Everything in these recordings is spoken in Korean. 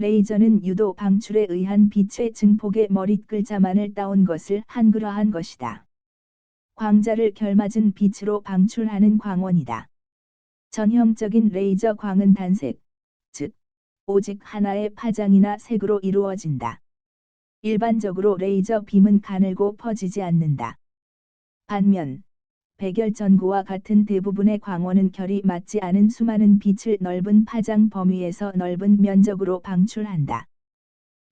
레이저는 유도 방출에 의한 빛의 증폭의 머릿글자만을 따온 것을 한글화한 것이다. 광자를 결맞은 빛으로 방출하는 광원이다. 전형적인 레이저 광은 단색, 즉, 오직 하나의 파장이나 색으로 이루어진다. 일반적으로 레이저 빔은 가늘고 퍼지지 않는다. 반면, 백열 전구와 같은 대부분의 광원은 결이 맞지 않은 수많은 빛을 넓은 파장 범위에서 넓은 면적으로 방출한다.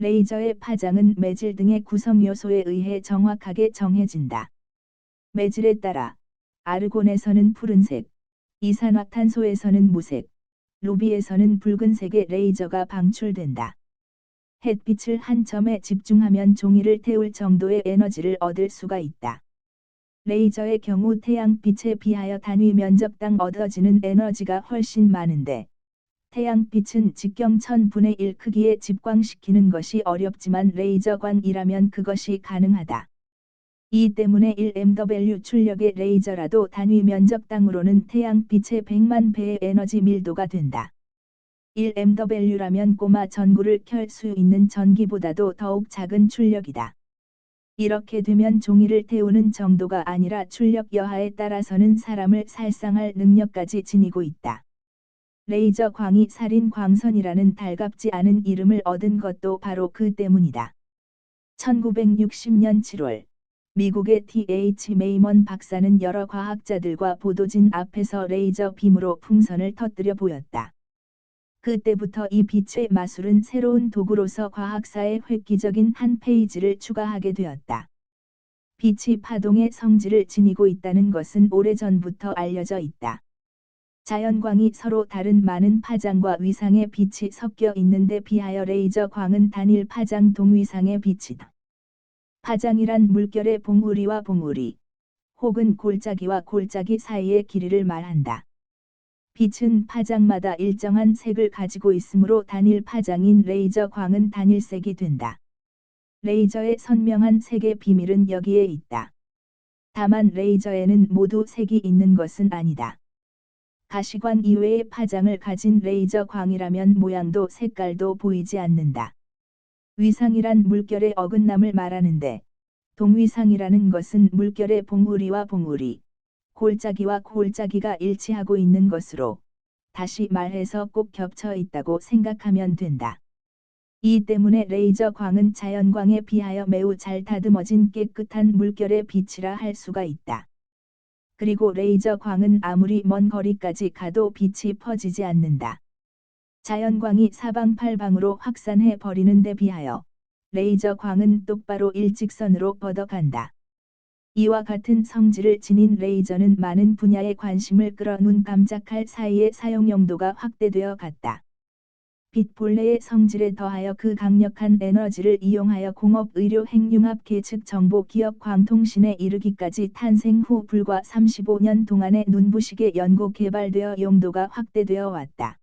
레이저의 파장은 매질 등의 구성 요소에 의해 정확하게 정해진다. 매질에 따라 아르곤에서는 푸른색, 이산화탄소에서는 무색, 루비에서는 붉은색의 레이저가 방출된다. 햇빛을 한 점에 집중하면 종이를 태울 정도의 에너지를 얻을 수가 있다. 레이저의 경우 태양빛에 비하여 단위 면적당 얻어지는 에너지가 훨씬 많은데 태양빛은 직경 1000분의 1 크기에 집광시키는 것이 어렵지만 레이저광이라면 그것이 가능하다. 이 때문에 1mW 출력의 레이저라도 단위 면적당으로는 태양빛의 100만 배의 에너지 밀도가 된다. 1mW라면 꼬마 전구를 켤 수 있는 전기보다도 더욱 작은 출력이다. 이렇게 되면 종이를 태우는 정도가 아니라 출력 여하에 따라서는 사람을 살상할 능력까지 지니고 있다. 레이저 광이 살인 광선이라는 달갑지 않은 이름을 얻은 것도 바로 그 때문이다. 1960년 7월 미국의 T.H. 메이먼 박사는 여러 과학자들과 보도진 앞에서 레이저 빔으로 풍선을 터뜨려 보였다. 그때부터 이 빛의 마술은 새로운 도구로서 과학사의 획기적인 한 페이지를 추가하게 되었다. 빛이 파동의 성질을 지니고 있다는 것은 오래전부터 알려져 있다. 자연광이 서로 다른 많은 파장과 위상의 빛이 섞여 있는데 비하여 레이저 광은 단일 파장 동위상의 빛이다. 파장이란 물결의 봉우리와 봉우리, 혹은 골짜기와 골짜기 사이의 길이를 말한다. 빛은 파장마다 일정한 색을 가지고 있으므로 단일 파장인 레이저 광은 단일색이 된다. 레이저의 선명한 색의 비밀은 여기에 있다. 다만 레이저에는 모두 색이 있는 것은 아니다. 가시광 이외의 파장을 가진 레이저 광이라면 모양도 색깔도 보이지 않는다. 위상이란 물결의 어긋남을 말하는데, 동위상이라는 것은 물결의 봉우리와 봉우리, 골짜기와 골짜기가 일치하고 있는 것으로 다시 말해서 꼭 겹쳐 있다고 생각하면 된다. 이 때문에 레이저 광은 자연광에 비하여 매우 잘 다듬어진 깨끗한 물결의 빛이라 할 수가 있다. 그리고 레이저 광은 아무리 먼 거리까지 가도 빛이 퍼지지 않는다. 자연광이 사방팔방으로 확산해 버리는 데 비하여 레이저 광은 똑바로 일직선으로 뻗어간다. 이와 같은 성질을 지닌 레이저는 많은 분야의 관심을 끌어 눈 깜짝할 사이에 사용 용도가 확대되어 갔다. 빛 본래의 성질에 더하여 그 강력한 에너지를 이용하여 공업 의료 핵융합 계측 정보 기업 광통신에 이르기까지 탄생 후 불과 35년 동안에 눈부시게 연구 개발되어 용도가 확대되어 왔다.